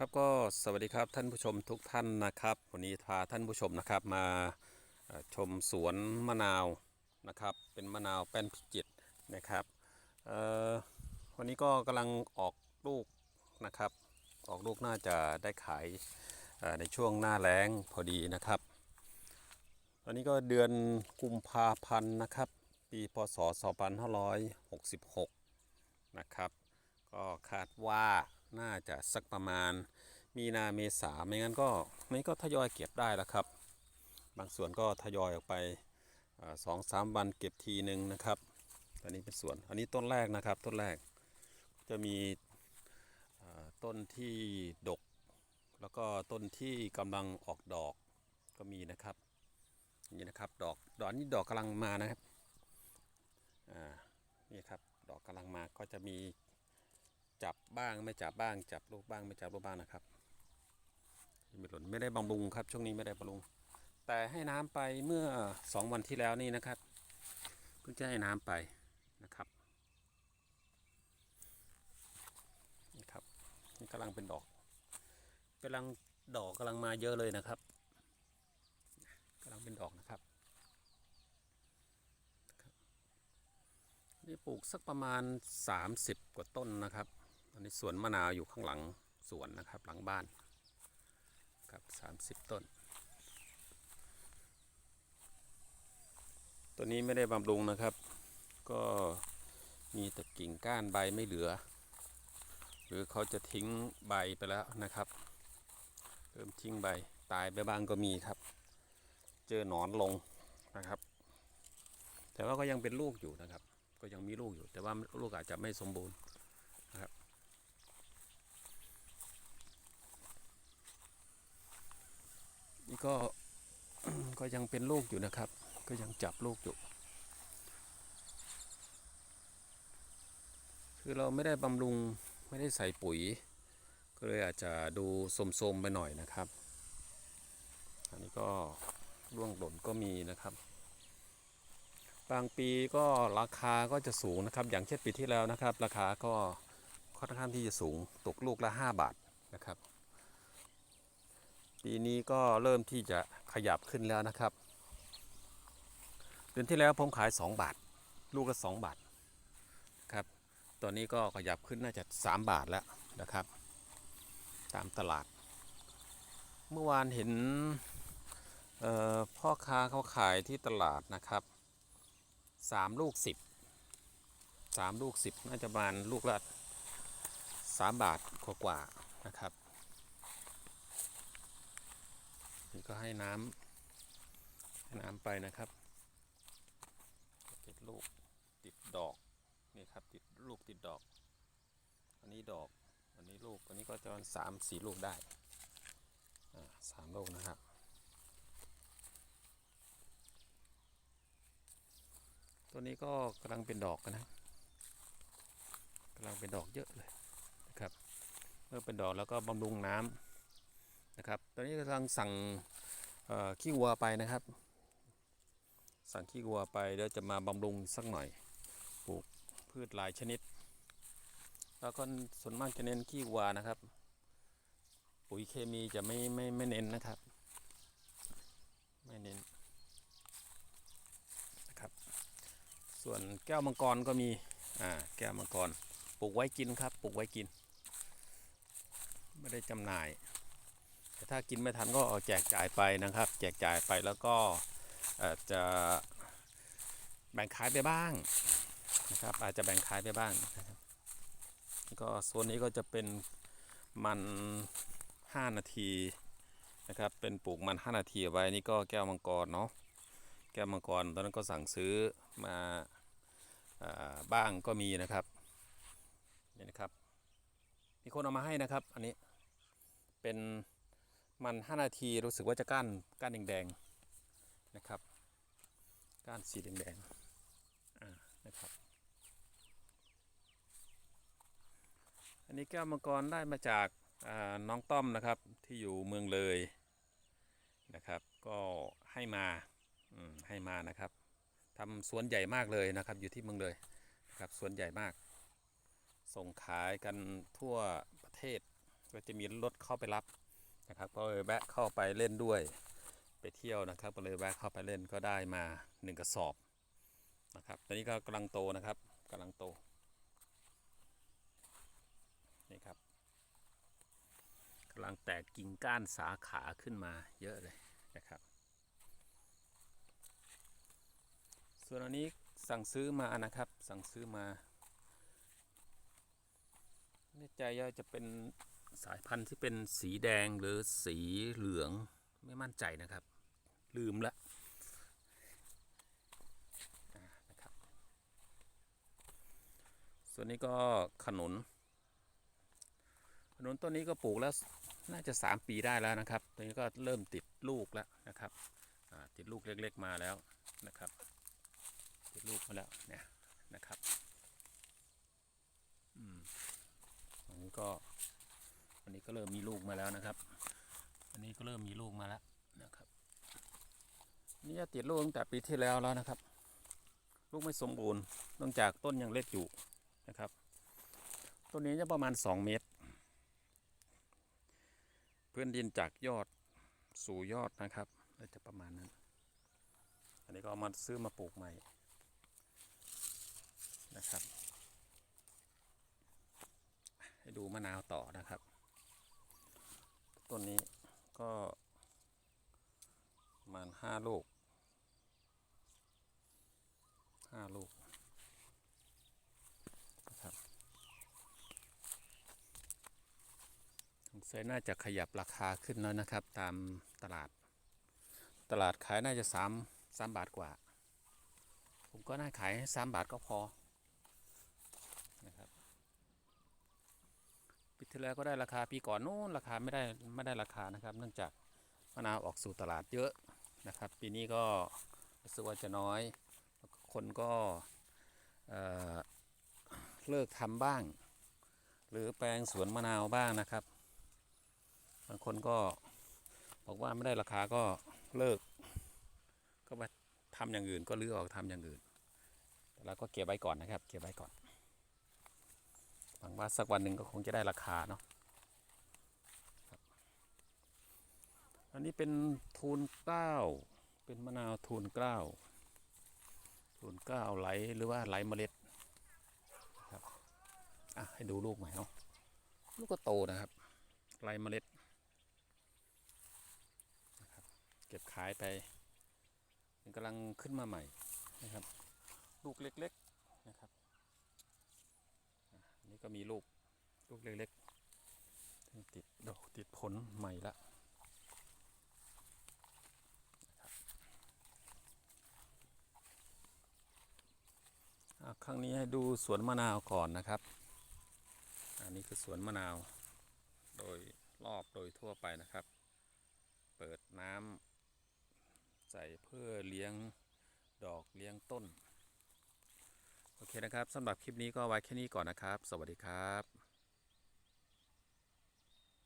ครับก็สวัสดีครับท่านผู้ชมทุกท่านนะครับ วันนี้พาท่านผู้ชมนะครับมาชมสวนมะนาวนะครับ เป็นมะนาวแป้นพิจิตนะครับวันนี้ก็กำลังออกลูกนะครับ ออกลูกน่าจะได้ขายในช่วงหน้าแล้งพอดีนะครับ ตอนนี้ก็เดือนกุมภาพันธ์นะครับ ปีพศ 2566 นะครับ ก็คาดว่า น่าจะสักประมาณมีนาเมษาไม่งั้นก็ไม่ก็ทยอยเก็บได้แล้วครับ บางส่วนก็ทยอยออกไปสองสามวันเก็บทีหนึ่งนะครับอันนี้เป็นส่วนอันนี้ต้นแรกนะครับต้นแรกจะมีต้นที่ดก แล้วก็ต้นที่กำลังออกดอกก็มีนะครับนี่นะครับดอกดอกนี้ดอกกำลังมานะครับอ่านี่ครับดอกกำลังมาก็จะมี จับบ้างไม่จับบ้าง จับลูกบ้างไม่จับลูกบ้างนะครับไม่หล่นไม่ได้บำรุงครับ ช่วงนี้ไม่ได้บำรุง แต่ให้น้ำไปเมื่อสองวันที่แล้วนี่นะครับ เพิ่งจะให้น้ำไปนะครับนี่ครับนี่กำลังเป็นดอกกำลังดอกกำลังมาเยอะเลยนะครับกำลังเป็นดอกนะครับนี่ปลูกสักประมาณ 30 กว่าต้นนะครับ อันนี้สวนมะนาวอยู่ข้างหลังสวนนะครับ หลังบ้านครับ30ต้น ตัวนี้ไม่ได้บำรุงนะครับ ก็มีแต่กิ่งก้านใบไม่เหลือ หรือเขาจะทิ้งใบไปแล้วนะครับเริ่มทิ้งใบตายไปบ้างก็มีครับ เจอหนอนลงนะครับ แต่ว่าก็ยังเป็นลูกอยู่นะครับ ก็ยังมีลูกอยู่ แต่ว่าลูกอาจจะไม่สมบูรณ์นะครับ นี่ก็ก็ยังเป็นลูกอยู่นะครับ ก็ยังจับลูกอยู่ คือเราไม่ได้บำรุงไม่ได้ใส่ปุ๋ย ก็เลยอาจจะดูสมๆไปหน่อยนะครับ อันนี้ก็ร่วงหล่นก็มีนะครับ บางปีก็ราคาก็จะสูงนะครับ อย่างเช่นปีที่แล้วนะครับ ราคาก็ค่อนข้างที่จะสูงตกลูกละ 5 บาทนะครับ ปีนี้ก็เริ่มที่จะขยับขึ้นแล้วนะครับ เดือนที่แล้วผมขาย 2 บาท ลูกละ 2 บาทครับ ตอนนี้ก็ขยับขึ้นน่าจะ 3 บาทแล้วนะครับ ตามตลาด เมื่อวานเห็นพ่อค้าเขาขายที่ตลาดนะครับสามลูกสิบสามลูกสิบน่าจะประมาณลูกละสามบาทกว่าๆนะครับ นี่ ก็ให้น้ำให้น้ำไปนะครับ ติดลูกติดดอกนี่ครับติดลูกติดดอก อันนี้ดอก อันนี้ลูก อันนี้ก็จะมาณสามสี่ลูกได้สามลูกนะครับตัวนี้ก็กำลังเป็นดอกนนะกำลังเป็นดอกเยอะเลยนะครับ เมื่อเป็นดอกแล้วก็บำรุงน้ำ นะครับ ตอนนี้กำลังสั่งขี้วัวไปนะครับ สั่งขี้วัวไปเดี๋ยวจะมาบำรุงสักหน่อย ปลูกพืชหลายชนิด แล้วก็ส่วนมากจะเน้นขี้วัวนะครับ ปุ๋ยเคมีจะไม่ไม่ไม่เน้นนะครับ ไม่เน้นนะครับ ส่วนแก้วมังกรก็มี อ่า แก้วมังกร ปลูกไว้กินครับ ปลูกไว้กิน ไม่ได้จำหน่าย ถ้ากินไม่ทันก็เอาแจกจ่ายไปนะครับ แจกจ่ายไปแล้วก็จะแบ่งขายไปบ้างนะครับ อาจจะแบ่งขายไปบ้างนะครับแล้วก็โซนนี้ก็จะเป็นมัน5นาทีนะครับ เป็นปลูกมัน 5 นาทีเอาไว้นี่ก็แก้วมังกรเนาะแก้วมังกรตอนนั้นก็สั่งซื้อมาอาบ้างก็มีนะครับนี่นะครับ มีคนเอามาให้นะครับ อันนี้เป็น มัน 5 นาทีรู้สึกว่าจะก้านก้านแดงๆนะครับ ก้านสีแดงๆนะครับ อันนี้แก้วมังกรได้มาจากาน้องต้อมนะครับที่อยู่เมืองเลยนะครับ ก็ให้มาอให้มานะครับทำสวนใหญ่มากเลยนะครับอยู่ที่เมืองเลยนะครับสวนใหญ่มาก ส่งขายกันทั่วประเทศก็จะมีรถเข้าไปรับ นะครับก็เลยแวะเข้าไปเล่นด้วยไปเที่ยวนะครับก็เลยแวะเข้าไปเล่นก็ได้มาหนึ่งกระสอบนะครับตอนนี้ก็กำลังโตนะครับกำลังโตนี่ครับกำลังแตกกิ่งก้านสาขาขึ้นมาเยอะเลยนะครับ ส่วนอันนี้สั่งซื้อมานะครับสั่งซื้อมาไม่แน่ใจว่าจะเป็น สายพันธุ์ที่เป็นสีแดงหรือสีเหลืองไม่มั่นใจนะครับ ลืมละนะครับ ส่วนนี้ก็ขนุน ขนุนต้นนี้ก็ปลูกแล้วน่าจะ 3 ปีได้แล้วนะครับตอนนี้ก็เริ่มติดลูกแล้วนะครับติดลูกเล็ก ๆ มาแล้วนะครับ ติดลูกมาแล้วเนี่ยนะครับ อืมอันนี้ก็ อันนี้ก็เริ่มมีลูกมาแล้วนะครับ อันนี้ก็เริ่มมีลูกมาแล้วนะครับนี่จะติดลูกตั้งแต่ปีที่แล้วแล้วนะครับ ลูกไม่สมบูรณ์เนื่องจากต้นยังเล็กอยู่นะครับ ต้นนี้จะประมาณ 2 เมตร พื้นดินจากยอดสู่ยอดนะครับจะประมาณนั้น อันนี้ก็เอามาซื้อมาปลูกใหม่นะครับ ให้ดูมะนาวต่อนะครับ ต้นนี้ก็ประมาณห้าลูกห้าลูกนะครับสงสัยน่าจะขยับราคาขึ้นแล้วนะครับ ตามตลาด ตลาดขายน่าจะสามสามบาทกว่า ผมก็น่าขายสามบาทก็พอ นะครับปี ที่แล้วก็ได้ราคาปีก่อนนู้นราคาไม่ได้ไม่ได้ราคานะครับ เนื่องจากมะนาวออกสู่ตลาดเยอะนะครับ ปีนี้ก็รู้สึกว่าจะน้อย คนก็เเลิกทำบ้าง หรือแปลงสวนมะนาวบ้างนะครับบางคนก็บอกว่าไม่ได้ราคาก็เลิก ก็มาทำอย่างอื่นก็เลื้อออกทำอย่างอื่นแต่เราก็เก็บไว้ก่อนนะครับ เก็บไว้ก่อน ว่าสักวันหนึ่งก็คงจะได้ราคาเนาะอันนี้เป็นทูนเกล้า เป็นมะนาวทูนเกล้า ทูนเกล้าไหลหรือว่าไหลเมล็ดครับอะให้ดูลูกใหม่เนาะลูกก็โตนะครับไหลเมล็ดนะครับเก็บขายไปมันกำลังขึ้นมาใหม่นะครับ ลูกเล็ก ๆนะครับ นนี้ก็มีลูกลูกเล็กๆติดดอกติดผลใหม่ละครับอะครั้งนี้ให้ดูสวนมะนาวก่อนนะครับ อันนี้คือสวนมะนาว โดยรอบโดยทั่วไปนะครับ เปิดน้ำใส่เพื่อเลี้ยงดอกเลี้ยงต้น โอเคนะครับสำหรับคลิปนี้ก็ไว้แค่นี้ก่อนนะครับ สวัสดีครับ